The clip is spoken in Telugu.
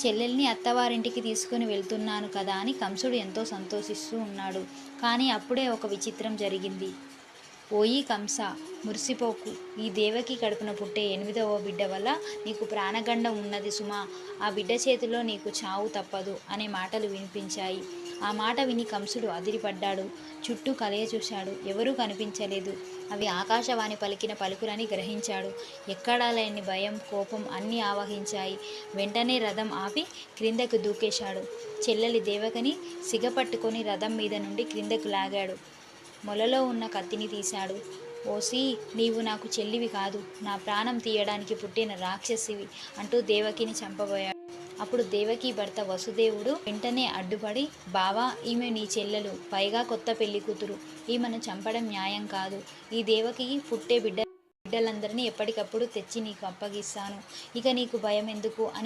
చెల్లెల్ని అత్తవారింటికి తీసుకుని వెళ్తున్నాను కదా అని కంసుడు ఎంతో సంతోషిస్తూ ఉన్నాడు. కానీ అప్పుడే ఒక విచిత్రం జరిగింది. ఓయి కంస మురిసిపోకు. ఈ దేవకి కడుపున పుట్టే ఎనిమిదవ బిడ్డ వల్ల నీకు ప్రాణగండం ఉన్నది సుమా. ఆ బిడ్డ చేతిలో నీకు చావు తప్పదు అనే మాటలు వినిపించాయి. ఆ మాట విని కంసుడు అదిరిపడ్డాడు. చుట్టూ కలయ చూశాడు. ఎవరూ కనిపించలేదు. అవి ఆకాశవాణి పలికిన పలుకులని గ్రహించాడు. ఎక్కడా లేని భయం కోపం అన్నీ ఆవహించాయి. వెంటనే రథం ఆపి క్రిందకు దూకేశాడు. చెల్లెలి దేవకని సిగపట్టుకొని రథం మీద నుండి క్రిందకు లాగాడు. మొలలో ఉన్న కత్తిని తీశాడు. ఓసి నీవు నాకు చెల్లివి కాదు. నా ప్రాణం తీయడానికి పుట్టిన రాక్షసివి అంటూ దేవకిని చంపబోయాడు. అప్పుడు దేవకి భర్త వసుదేవుడు వెంటనే అడ్డుపడి బావా ఈమె నీ చెల్లెలు. పైగా కొత్త పెళ్ళి కూతురు. ఈమెను చంపడం న్యాయం కాదు. ఈ దేవకి పుట్టే బిడ్డ బిడ్డలందరినీ ఎప్పటికప్పుడు తెచ్చి నీకు అప్పగిస్తాను. ఇక నీకు భయం ఎందుకు? అని